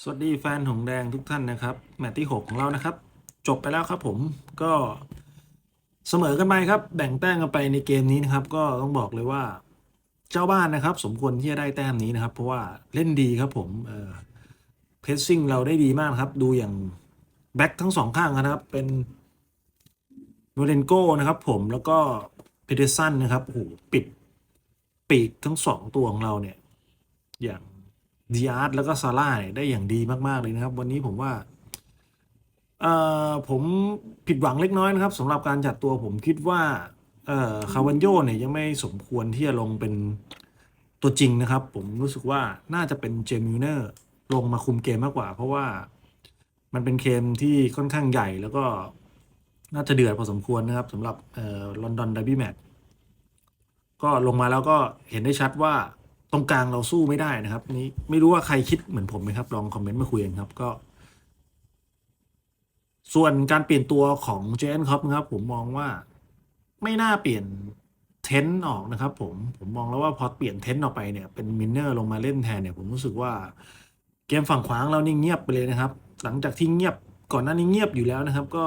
สวัสดีแฟนหงแดงทุกท่านนะครับ แมตช์ที่ 6 ของเรานะครับ จบไปแล้วครับผมก็เสมอกันไปครับ แบ่งแต้มกันไปในเกมนี้นะครับ ก็ต้องบอกเลยว่าเจ้าบ้านนะครับ สมควรที่จะได้แต้มนี้นะครับ เพราะว่าเล่นดีครับผมเออเพสซิ่งเราได้ดีมากครับ ดูอย่างแบ็คทั้งสองข้างนะครับ เป็นโมเรนโก้นะครับ ผมแล้วก็เพเดสันนะครับโอ้โหปิดปีกทั้งสองตัวของเราเนี่ยอย่าง ดิอาร์ตแล้วก็ซาร่าเนี่ยได้อย่างดีมาก ๆ เลยนะครับ วันนี้ผมว่าเอ่อผมผิดหวังเล็กน้อยนะครับสำหรับการจัดตัวผมคิดว่าเอ่อคาวันโยเนี่ยยังไม่สมควรที่จะลงเป็นตัวจริงนะครับ ผมรู้สึกว่าน่าจะเป็นเจมิเนอร์ลงมาคุมเกมมากกว่า เพราะว่ามันเป็นเกมที่ค่อนข้างใหญ่แล้วก็น่าจะเดือดพอสมควรนะครับสำหรับเอ่อลอนดอนด r บี้แมตก็ลงมาแล้วก็เห็นได้ชัดว่า ตรงกลางเราสู้ไม่ได้นะครับนี่ไม่รู้ว่าใครคิดเหมือนผมไหมครับ ลองคอมเมนต์มาคุยกันครับก็ ส่วนการเปลี่ยนตัวของเจนครับนะครับ ผมมองว่าไม่น่าเปลี่ยนเทนต์ออกนะครับผมผมมองแล้วว่าพอเปลี่ยนเทนต์ออกไปเนี่ยเป็นมินเนอร์ลงมาเล่นแทนเนี่ยผมรู้สึกว่าเกมฝั่งขวางเรานี่เงียบไปเลยนะครับ หลังจากที่เงียบก่อนหน้านี้เงียบอยู่แล้วนะครับ ก็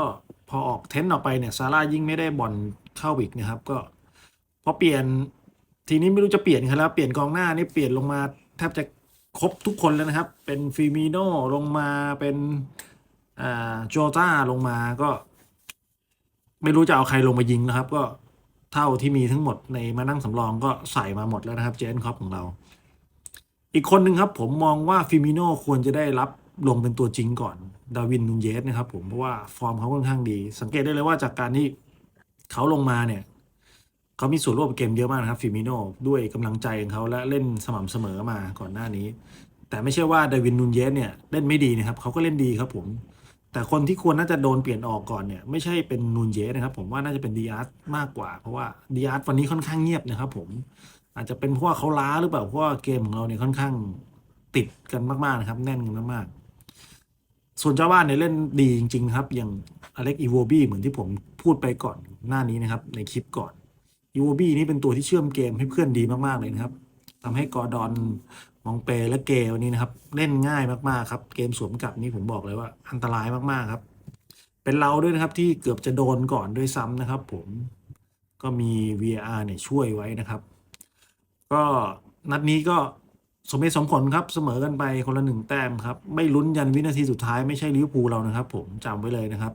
พอออกเทนต์ออกไปเนี่ยซาร่ายิ่งไม่ได้บอลเข้าอีกนะครับ ก็พอเปลี่ยน ทีนี้ไม่รู้จะเปลี่ยนใครแล้ว เปลี่ยนกองหน้านี่เปลี่ยนลงมาแทบจะครบทุกคนแล้วนะครับ เป็นฟิมิโนลงมาเป็นอ่าโจต้าลงมาก็ ไม่รู้จะเอาใครลงมายิงนะครับ ก็เท่าที่มีทั้งหมดในมานั่งสำรองก็ใส่มาหมดแล้วนะครับเจนคอปของเรา อีกคนหนึ่งครับ ผมมองว่าฟิมิโนควรจะได้รับลงเป็นตัวจริงก่อนดาวินนูนเยสนะครับผมเพราะว่าฟอร์มเขาค่อนข้างดี สังเกตได้เลยว่าจากการที่เขาลงมาเนี่ย เขามีส่วนร่วมเกมเยอะมากนะครับฟิมิโนด้วยกำลังใจของเขาและเล่นสม่ำเสมอมาก่อนหน้านี้ แต่ไม่ใช่ว่าเดวินนูนเยสเนี่ยเล่นไม่ดีนะครับเขาก็เล่นดีครับผม แต่คนที่ควรน่าจะโดนเปลี่ยนออกก่อนเนี่ยไม่ใช่เป็นนูนเยสนะครับ ผมว่าน่าจะเป็นดีอาร์ตมากกว่า เพราะว่าดีอาร์ตวันนี้ค่อนข้างเงียบนะครับ ผม อาจจะเป็นเพราะว่าเขาล้าหรือเปล่าเพราะว่าเกมของเราเนี่ยค่อนข้างติดกันมากๆนะครับ แน่นกันมากๆส่วนเจ้าบ้านเนี่ยเล่นดีจริงๆครับอย่างอเล็กอีโวบี้เหมือนที่ผมพูดไปก่อนหน้านี้นะครับ ในคลิปก่อน ยูโอบีนี่เป็นตัวที่เชื่อมเกมให้เพื่อนดีมากๆเลยนะครับทำให้กอร์ดอนมองเปและเกลนี่นะครับ เล่นง่ายมากๆครับ เกมสวมกลับนี่ผมบอกเลยว่า อันตรายมากๆครับ เป็นเราด้วยนะครับที่เกือบจะโดนก่อนด้วยซ้ำนะครับ ผมก็มี VR เนี่ยช่วยไว้นะครับ ก็นัดนี้ก็สมเหตุสมผลครับเสมอกันไปคนละหนึ่งแต้มครับ ไม่ลุ้นยันวินาทีสุดท้ายไม่ใช่ลิเวอร์พูลเรานะครับ ผมจำไว้เลยนะครับ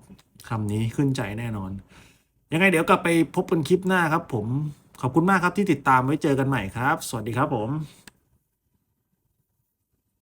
คำนี้ขึ้นใจแน่นอน ยังไงเดี๋ยวกลับไปพบกันคลิปหน้าครับผมขอบคุณมากครับที่ติดตามไว้เจอกันใหม่ครับ สวัสดีครับผม